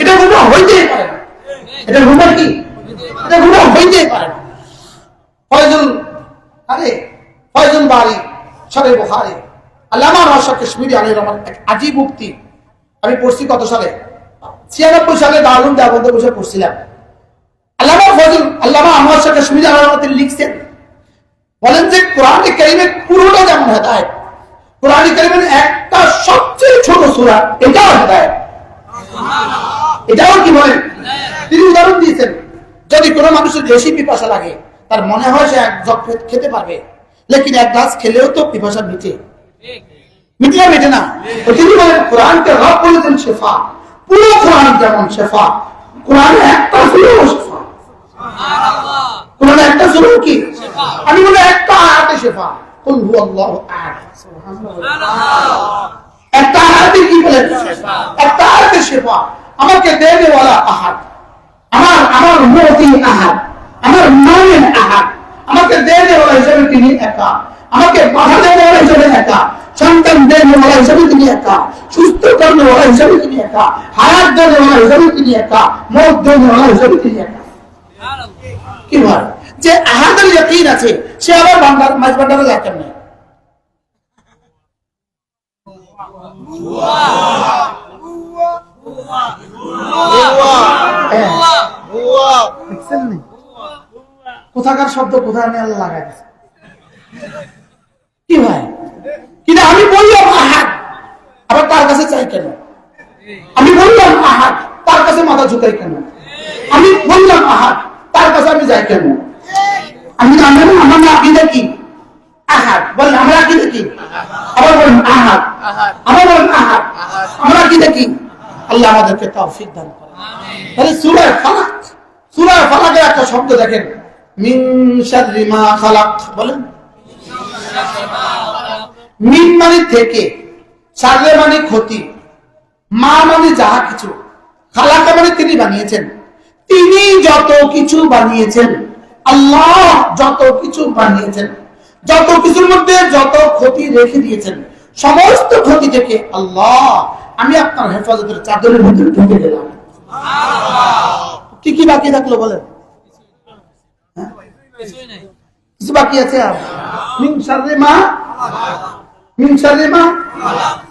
এটা গুণা হইতে এটা গুণা কি? এটা গুণা হইতে পারে ফয়জুল আরে, ফয়জুল বাড়ি আল্লামা কাশ্মীরি আলী রহমান, এক আজীব মুক্তি আমি পড়ছি কত সালে? ছিয়ানব্বই সালে দারুণ বসে পড়ছিলাম। আল্লামা ফজল, আল্লামা কাশ্মীরি আলী রহমান তিনি লিখছেন। বলেন যে কোরআন কারিমের পুরোটা যেমন হেদায়ত, কোরআন কারিমের একটা সবচেয়ে ছোট সুরা এটাও হেদায়ত। এটাও কি বলেন? তিনি উদাহরণ দিয়েছেন, যদি কোনো মানুষের বেশি পিপাসা লাগে, তার মনে হয় সে এক জগ খেতে পারবে। লেকিন এক গ্লাস খেলেও তো পিপাসা মিটে। মিটে না মিটে না। তিনি বলেন, কোরআনকে রব বলেছেন শেফা। পুরো কোরআন যেমন শেফা। কোরআনে একটা সুরেও শেফা। কোরআনে একটা সুরে কি? আমি বলে, একটা আয়াতে শেফা। কুল হু আহাদ। একটা আয়াতে কি বলেন একটা শেফা। আমাকে দেবে আমার আমার মতি আহাদ। আমার মানের আহাদ। আমাকে দেবে ওয়ালা হিসেবে তিনি একা। আমাকে বাধা দেবে ওয়ালা হিসেবে একা। সন্তান দেবে ওয়ালা হিসেবে তিনি একা। সুস্থ তিনি একা। হায়াত তিনি একা। মত তিনি একা। কি হয় যে আহাদের ইয়াকিন আছে, সে আবার মাঝ বান্দারে যায় কেমনে? হ্যাঁ। কোথাকার শব্দ, কোথায় আমি আল্লাহ লাগাই কি ভাই? কিন্তু আমি বললাম আহাত আবার তার কাছে চাই কেন? আমি বললাম আহাত তার কাছে মাথা ঝুঁকাই কেন? আমি বললাম আহাত তার কাছে আমি যাই কেন? আমি আমার না আকিদা কি? আহাত বলেন আমরা কি আবার বলেন আহাত আবার বলেন আহাত আমরা কি আল্লাহ আমাদেরকে তৌফিক দান করে তাহলে সূরা ফালাক। সূরা ফালাকের একটা শব্দ দেখেন। মিন শাররি মা খালাক। বলেন। মিন মানে থেকে সারলে মানে ক্ষতি মা মানে যাহা কিছু খালাকা মানে তিনি বানিয়েছেন। তিনি যত কিছু বানিয়েছেন আল্লাহ যত কিছু বানিয়েছেন যত কিছুর মধ্যে যত ক্ষতি রেখে দিয়েছেন সমস্ত ক্ষতি থেকে আল্লাহ আমি আপনার হেফাজতের চাদরের ভিতরে ঢুকে গেলাম। কি কি বাকি থাকল বলেন? হ্যাঁ? কিছু বাকি আছে? আর মা? মা?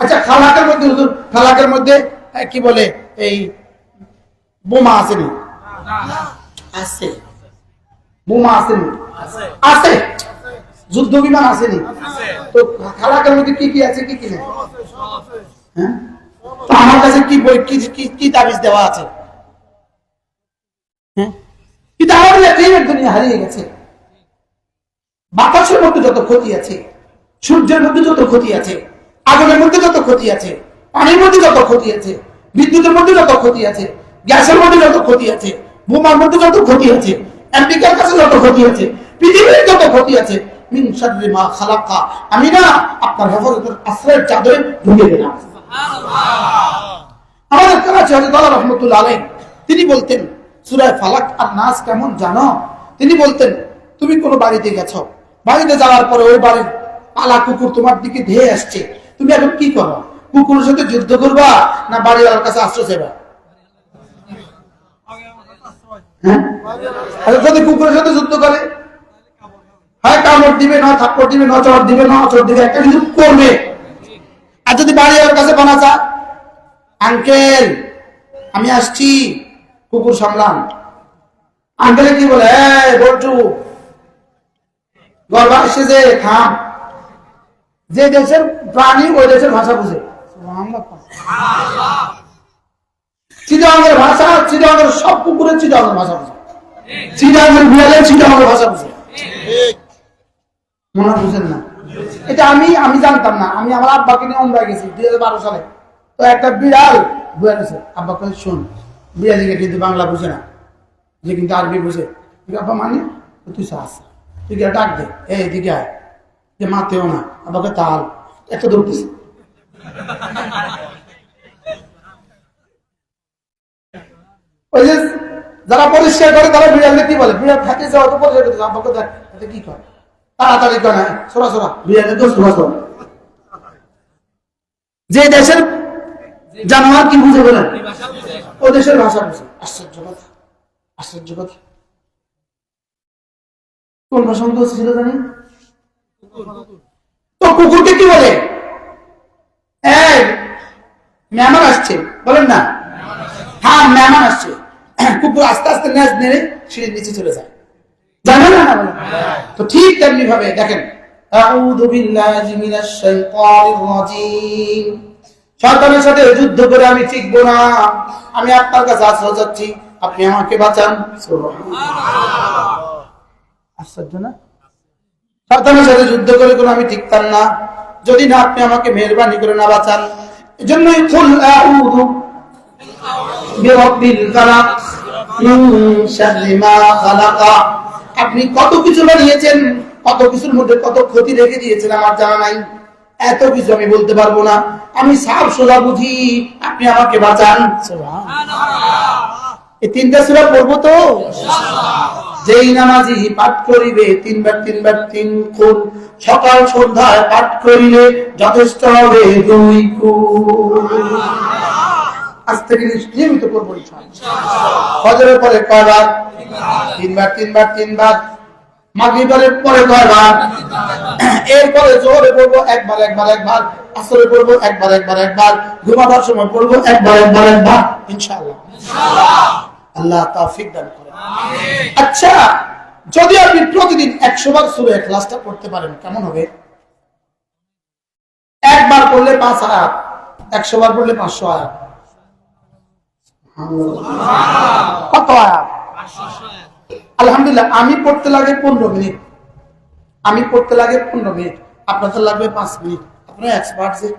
আচ্ছা খালাকের মধ্যে হুজুর খালাকের মধ্যে কি বলে এই বোমা আসেনি? আছে। বোমা আসেনি? আছে। যুদ্ধ বিমান আসেনি? তো খালাকের মধ্যে কি কি আছে কি কি নেই? হ্যাঁ? তো আমার কাছে কি বই কি কি তাবিজ দেওয়া আছে? হ্যাঁ? কিন্তু আমাদের ইয়াকিনের দুনিয়া হারিয়ে গেছে? বাতাসের মধ্যে যত ক্ষতি আছে সূর্যের মধ্যে যত ক্ষতি আছে আগুনের মধ্যে যত ক্ষতি আছে পানির মধ্যে যত ক্ষতি আছে বিদ্যুতের মধ্যে যত ক্ষতি আছে গ্যাসের মধ্যে যত ক্ষতি আছে বোমার মধ্যে যত ক্ষতি আছে আমেরিকার কাছে যত ক্ষতি আছে পৃথিবীর যত ক্ষতি আছে মিন শাররি মা খালাকা। আমি না আপনার হেফাজতের আশ্রয়ের চাদরে ঢুকে গেলাম আমাদের হজরত আল্লাহ রহমতুল্লাহ তিনি বলতেন সুরায় ফালাক আর নাস কেমন জানো? তিনি বলতেন তুমি কোনো বাড়িতে গেছো। বাড়িতে যাওয়ার পরে ওই বাড়ির পালা কুকুর তোমার দিকে ধেয়ে আসছে। তুমি এখন কি করো? কুকুরের সাথে যুদ্ধ করবা না বাড়িওয়ালার কাছে আশ্রয় সেবা হ্যাঁ? যদি কুকুরের সাথে যুদ্ধ করে? হয় কামড় দিবে না, থাপ্পড় দিবে না চড় দিবে না চড় দিবে, একটা কিছু করবে। আর যদি বাড়িওয়ালার কাছে বানা চা আঙ্কেল, আমি আসছি, কুকুর সামলাম আঙ্কেলে কি বলে বল্টু গর্বা এসে যে খাম। যে দেশের প্রাণী, ওই দেশের ভাষা বুঝে। চিটাঙ্গের ভাষা চিটাঙ্গের সব কুকুরের চিটাঙ্গের ভাষা বুঝে। চিটাঙ্গের বিড়ালের চিটাঙ্গের ভাষা বুঝে। মনে বুঝেন না। এটা আমি আমি জানতাম না। আমি আমার আব্বাকে নিয়ে অমরা গেছি দুই হাজার বারো সালে। তো একটা বিড়াল বুঝে গেছে আব্বা কে শোন বিড়ালিকে কিন্তু বাংলা বুঝে না। যে কিন্তু আরবি বুঝে। আব্বা মানে? তুই চাস তুই গিয়ে ডাক দে। এই এদিকে আয়। যে মাতেও না। আব্বাকে তাল, একটা দৌড়তেছে ওই যে যারা পরিষ্কার করে তারা বিড়ালকে কি বলে? বিড়াল থাকে যে অত পরিষ্কার করতে আব্বাকে দেখ কি করে তাড়াতাড়ি করে হ্যাঁ সোরা সোরা। বিড়ালের তো সোরা সোরা যে দেশের জানোয়ার কি বুঝে বলেন? ও দেশের ভাষা বুঝে। আশ্চর্য কথা। আশ্চর্য কথা। কোন প্রসঙ্গ ছিল জানি? তো কুকুরকে কি বলে? মেহমান আসছে। বলেন না। হ্যাঁ মেহমান আসছে। কুকুর আস্তে আস্তে ন্যাজ নেড়ে সিঁড়ির নিচে চলে যায়। তো ঠিক তেমনি ভাবে দেখেন সাথে যুদ্ধ করে আমি টিকবো না। আমি আপনার কাছে আশ্রয় আপনি আমাকে বাঁচান। আশ্চর্য না? সাথে যুদ্ধ করে কোনো আমি টিকতাম না। যদি না আপনি আমাকে মেহরবানি করে না বাঁচান, এজন্যই কুল আপনি কত কিছু বানিয়েছেন, কত কিছুর মধ্যে কত ক্ষতি রেখে দিয়েছেন আমার জানা নাই। এত কিছু আমি বলতে পারব না। আমি সাপ সোজা বুঝি, আপনি আমাকে বাঁচান। তিনটা সুরা পড়ব তো? যেই নামাজি পাঠ করিবে, তিনবার তিনবার তিন খুন। সকাল সন্ধ্যায় পাঠ করিলে যথেষ্ট হবে দুই খুন। আজ থেকে নিয়মিত করব ফজরের পরে কয়বার? তিনবার তিনবার তিনবার। মাগরিবের পরে কয়বার? এরপরে জোরে পড়ব একবার একবার একবার। আসরে পড়ব একবার একবার একবার। ঘুমাবার সময় পড়ব একবার একবার একবার। ইনশাআল্লাহ। আল্লাহ তৌফিক দান করেন। আচ্ছা যদি আপনি প্রতিদিন একশো বার সুরে ক্লাসটা করতে পারেন কেমন হবে? একবার পড়লে পাঁচ আয়াত একশো বার পড়লে পাঁচশো আয়াত। কত আয়াত আলহামদুলিল্লাহ আমি পড়তে লাগে পনেরো মিনিট। আমি পড়তে লাগে পনেরো মিনিট। আপনার তো লাগবে পাঁচ মিনিট। আপনার এক্সপার্ট যে।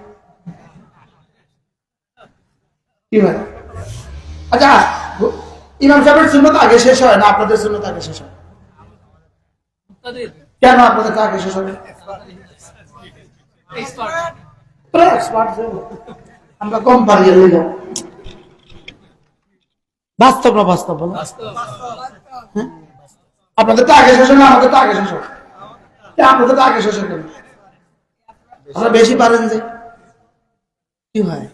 কি ভাই আচ্ছা ইমাম সাহেবের সুন্নত আগে শেষ হয় না? আপনাদের সুন্নত আগে শেষ হয়? কেন আপনাদের আগে শেষ হবে। আমরা কম পারি। বাস্তব না বাস্তব বলো? হ্যাঁ? আপনাদের তো আগে শেষ না আমাদের তো আগে শেষ কেন আপনাদের তো আগে শেষ হয় কেন? আপনারা বেশি পারেন যে। কি হয়?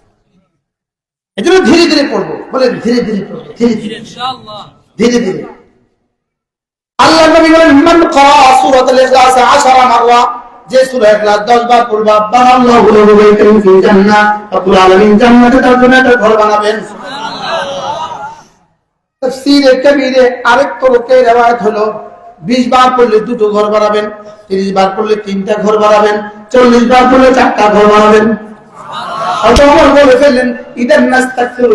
এই জন্য ধীরে ধীরে পড়ব। বলে ধীরে ধীরে পড়ব ধীরে ধীরে। ধীরে ধীরে। আল্লাহ নবী বলেন মান ক্রা সূরাতুল ইখলাস 10 মাররা যে সূরা ইখলাস 10 বার পড়বা বানাল্লাহু লাহু বাইতান ফিল জান্নাহ। রব্বুল আলামিন জান্নাতে তার জন্য একটা ঘর বানাবেন। তাফসীরে কবীরে আরেক তরকে রওয়ায়াত হলো 20 বার পড়লে দুটো ঘর বানাবেন 30 বার পড়লে তিনটা ঘর বানাবেন 40 বার পড়লে চারটা ঘর বলে ফেললেন নাস্তাগফিরু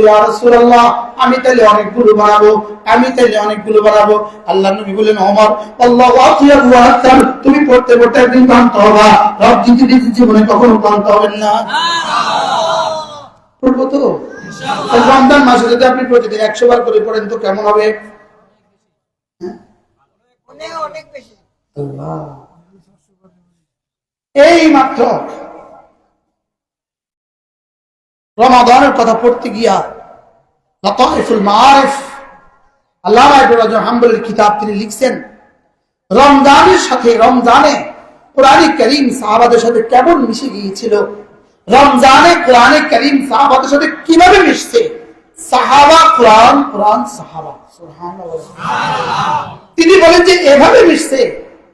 আমি তাহলে অনেকগুলো বানাবো আমি তাহলে অনেকগুলো বানাবো আল্লাহ নবী বললেন ওমর আল্লাহু আকবার ওয়া তুমি পড়তে পড়তে একদিন ক্লান্ত হবা রব জীবনে কখনো ক্লান্ত হবেন না। পড়ব তো? রমজান মাসে যদি আপনি প্রতিদিন একশো বার করে পড়েন তো কেমন হবে? এই মাত্র রমাদানের কথা পড়তে গিয়া লতাইফুল মারিফ রাজব হাম্বলের কিতাব তিনি লিখছেন রমজানের সাথে রমজানে কোরআনে করিম সাহাবাদের সাথে কেমন মিশে গিয়েছিল? রমজানে কোরআনে করিম সাহাবাদের সাথে কীভাবে মিশছে? সাহাবা কোরআন কোরআন সাহাবা। তিনি বলেন যে এভাবে মিশছে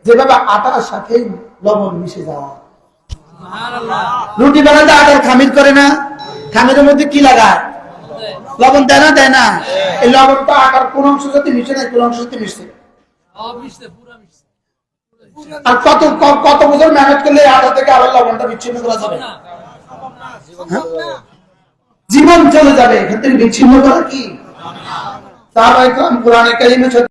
যেভাবে আটার সাথে লবণ মিশে যাওয়া। রুটি বানাতে আটার খামির করে না? খামিরের মধ্যে কি লাগায়? লবণ দেয় না দেয় না? এই লবণটা আটার কোন অংশ সাথে মিশে না কোন অংশ সাথে মিশছে? আর কত কত বছর মেহনত করলে আটা থেকে আবার লবণটা বিচ্ছিন্ন করা যাবে? হ্যাঁ? জীবন চলে যাবে এখান থেকে বিচ্ছিন্ন করা কি? তার হয়তো কোরআনে কারিমের সাথে